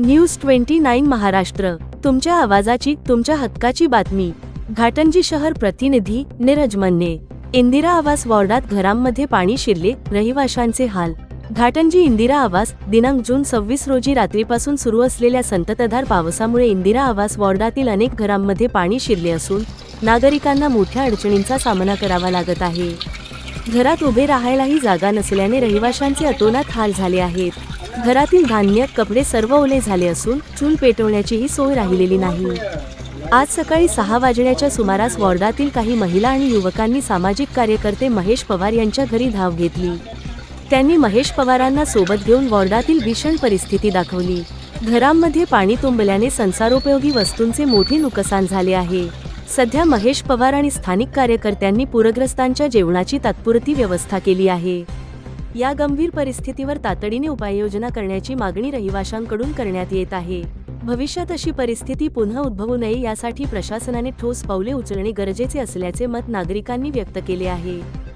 News twenty nine Maharashtra. तुमच्या आवाजाची तुमच्या हक्काची बातमी. घाटंजी शहर प्रतिनिधी नीरज मन्ने. इंदिरा आवास वॉर्डात घरांमध्ये पाणी शिरले रहिवाशांचे हाल. घाटंजी इंदिरा आवास दिनांक जून सव्वीस रोजी रात्रीपासून सुरू असलेल्या संततधार पावसामुळे इंदिरा आवास वॉर्डातील अनेक घरांमध्ये पाणी शिरले असून नागरिकांना मोठ्या अडचणींचा सामना करावा लागत आहे. घरात उभे राहायलाही जागा नसल्याने रहिवाशांचे अतोनात हाल झाले आहेत. घरातील धान्य कपडे सर्व ओले झाले असून चूल पेटवण्याचीही सोय राहिलेली नाही. आज सकाळी सहा वाजण्याच्या सुमारास वॉर्डातील काही महिला आणि युवकांनी सामाजिक कार्यकर्ते महेश पवार यांच्या घरी धाव घेतली. त्यांनी महेश पवारांना सोबत घेऊन वॉर्डातील भीषण परिस्थिती दाखवली. घरांमध्ये पाणी तुंबल्याने संसारोपयोगी वस्तूंचे मोठे नुकसान झाले आहे. सध्या महेश पवार आणि स्थानिक कार्यकर्त्यांनी पूरग्रस्तांच्या जेवणाची तात्पुरती व्यवस्था केली आहे. या गंभीर परिस्थितीवर तातडीने उपाययोजना करण्याची मागणी रहिवाशांकडून करण्यात येत आहे. भविष्यात अशी परिस्थिती पुन्हा उद्भवू नये यासाठी प्रशासनाने ठोस पावले उचलणे गरजेचे असल्याचे मत नागरिकांनी व्यक्त केले आहे.